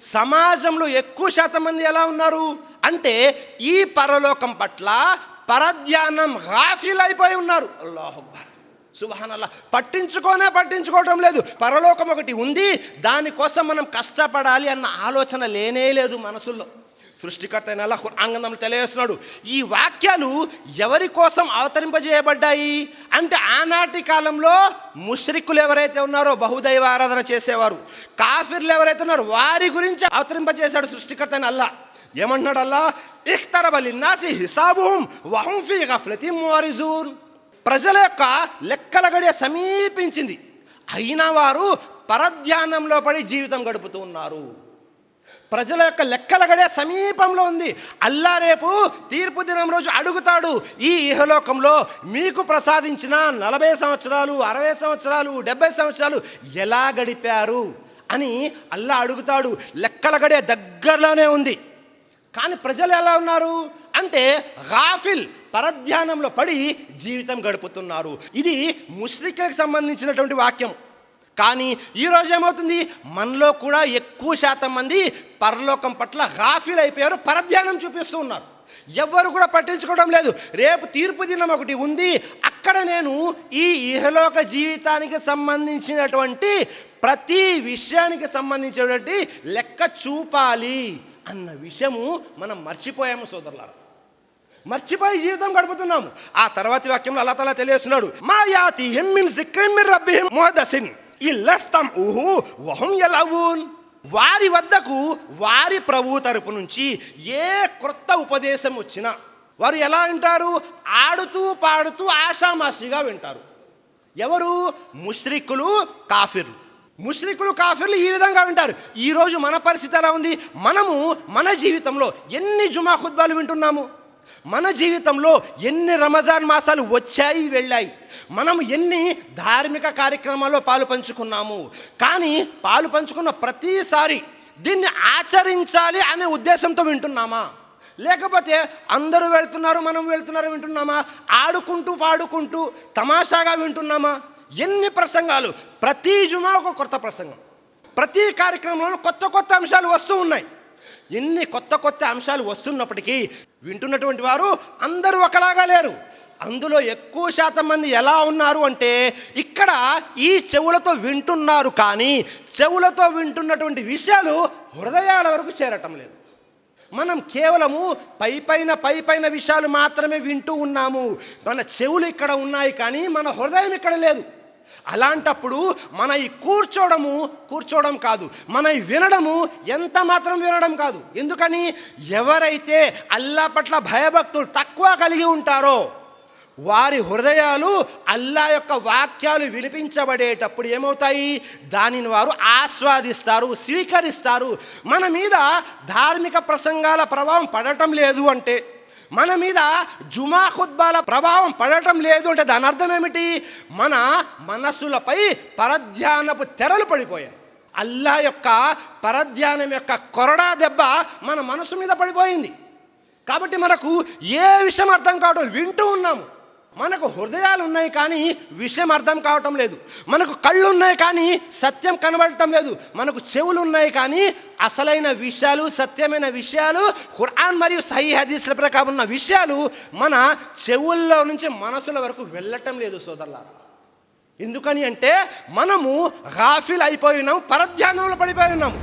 సమాజంలో ఎక్కువ శాతం మంది ఎలా ఉన్నారు? అంటే ఈ పరలోకం పట్ల పరధ్యానం హాఫీల్ అయిపోయి ఉన్నారు అల్లాహుబ్బర్ సుభానల్లా. పట్టించుకోనే పట్టించుకోవటం లేదు. పరలోకం ఒకటి ఉంది. దానికోసం మనం కష్టపడాలి అన్న ఆలోచన లేనే లేదు మనసుల్లో సృష్టికర్త అయిన అల్లాహ్ ఖురాన్ గ్రంథంలో తెలియజేస్తున్నాడు. ఈ వాక్యాలు ఎవరి కోసం అవతరింపజేయబడ్డాయి? అంటే ఆనాటి కాలంలో ముష్రికులు ఎవరైతే ఉన్నారో బహుదైవ ఆరాధన చేసేవారు కాఫిర్లు ఎవరైతే ఉన్నారో వారి గురించి అవతరింపజేశాడు సృష్టికర్త అయిన అల్లా. ఏమంటున్నాడు అల్లా ఇఖ్తరబలి నాసి హిసాబుహుం వహం ఫీ గఫ్లతిన్ మువరిజూన్. ప్రజల యొక్క లెక్కల గడియ సమీపించింది. అయినా వారు పరధ్యానంలో పడి జీవితం గడుపుతూ ఉన్నారు. ప్రజల యొక్క లెక్కలగడే సమీపంలో ఉంది. అల్లా రేపు తీర్పు దినం రోజు అడుగుతాడు. ఈ ఇహలోకంలో మీకు ప్రసాదించిన నలభై సంవత్సరాలు అరవై సంవత్సరాలు డెబ్బై సంవత్సరాలు ఎలా గడిపారు అని అల్లా అడుగుతాడు. లెక్కలగడే దగ్గరలోనే ఉంది. కానీ ప్రజలు ఎలా ఉన్నారు? అంటే గాఫిల్ పరధ్యానంలో పడి జీవితం గడుపుతున్నారు. ఇది ముస్లింలకు సంబంధించినటువంటి వాక్యం. కానీ ఈరోజు ఏమవుతుంది? మనలో కూడా ఎక్కువ శాతం మంది పరలోకం పట్ల హాఫీలు అయిపోయారు పరధ్యానం చూపిస్తూ ఉన్నారు. ఎవరు కూడా పట్టించుకోవడం లేదు. రేపు తీర్పు దినం ఒకటి ఉంది. అక్కడ నేను ఈ ఇహలోక జీవితానికి సంబంధించినటువంటి ప్రతి విషయానికి సంబంధించినటువంటి లెక్క చూపాలి అన్న విషయము మనం మర్చిపోయాము సోదరులారా. మర్చిపోయి జీవితం గడుపుతున్నాము. ఆ తర్వాతి వాక్యంలో అల్లా తలా తెలియస్తున్నాడు మా యాతి హిమ్మిన్ సిక్కిమిన్ రబ్బిహిం ముహదసిన్ ఇల్లస్తం ఊహు వహం యలవూన్. వారి వద్దకు వారి ప్రభు తరపు నుంచి ఏ క్రొత్త ఉపదేశం వచ్చినా వారు ఎలా వింటారు? ఆడుతూ పాడుతూ ఆషామాషిగా వింటారు. ఎవరు? ముష్రికులు కాఫిర్లు. ముష్రికులు కాఫిర్లు ఈ విధంగా వింటారు. ఈరోజు మన పరిస్థితి ఎలా ఉంది? మనము మన జీవితంలో ఎన్ని జుమా ఖుద్బాలు వింటున్నాము? మన జీవితంలో ఎన్ని రమజాన్ మాసాలు వచ్చాయి వెళ్ళాయి. మనం ఎన్ని ధార్మిక కార్యక్రమాల్లో పాలు పంచుకున్నాము. కానీ పాలు పంచుకున్న ప్రతిసారి దీన్ని ఆచరించాలి అనే ఉద్దేశంతో వింటున్నామా? లేకపోతే అందరూ వెళ్తున్నారు మనం వెళ్తున్నారు వింటున్నామా? ఆడుకుంటూ పాడుకుంటూ తమాషాగా వింటున్నామా? ఎన్ని ప్రసంగాలు? ప్రతి జుమా ఒక కొత్త ప్రసంగం. ప్రతి కార్యక్రమంలోనూ కొత్త కొత్త అంశాలు వస్తూ ఉన్నాయి. ఎన్ని కొత్త కొత్త అంశాలు వస్తున్నప్పటికీ వింటున్నటువంటి వారు అందరూ ఒకలాగా లేరు. అందులో ఎక్కువ శాతం మంది ఎలా ఉన్నారు అంటే ఇక్కడ ఈ చెవులతో వింటున్నారు కానీ చెవులతో వింటున్నటువంటి విషయాలు హృదయాల వరకు చేరటం లేదు. మనం కేవలము పై పైన పై పైన విషయాలు మాత్రమే వింటూ ఉన్నాము. మన చెవులు ఇక్కడ ఉన్నాయి కానీ మన హృదయం ఇక్కడ లేదు. అలాంటప్పుడు మన ఈ కూర్చోవడము కూర్చోవడం కాదు మన వినడము ఎంత మాత్రం వినడం కాదు. ఎందుకని? ఎవరైతే అల్లా పట్ల భయభక్తులు తక్కువ కలిగి ఉంటారో వారి హృదయాలు అల్లా యొక్క వాక్యాలు వినిపించబడేటప్పుడు ఏమవుతాయి? దానిని వారు ఆస్వాదిస్తారు స్వీకరిస్తారు. మన మీద ధార్మిక ప్రసంగాల ప్రభావం పడటం లేదు అంటే మన మీద జుమా ఖుద్బాల ప్రభావం పడటం లేదు అంటే దాని అర్థం ఏమిటి? మన మనస్సులపై పరధ్యానపు తెరలు పడిపోయాయి. అల్లా యొక్క పరధ్యానం యొక్క కొరడా దెబ్బ మన మనసు మీద పడిపోయింది. కాబట్టి మనకు ఏ విషయం అర్థం కావడం వింటూ ఉన్నాము. మనకు హృదయాలు ఉన్నాయి కానీ విషయం అర్థం కావటం లేదు. మనకు కళ్ళు ఉన్నాయి కానీ సత్యం కనబడటం లేదు. మనకు చెవులు ఉన్నాయి కానీ అసలైన విషయాలు సత్యమైన విషయాలు ఖురాన్ మరియు సహీ హదీస్ల ప్రకారం ఉన్న విషయాలు మన చెవుల్లో నుంచి మనసుల వరకు వెళ్ళటం లేదు సోదరులారా. ఎందుకని అంటే మనము గాఫిల్ అయిపోయి ఉన్నాము పరధ్యానంలో పడిపోయి ఉన్నాము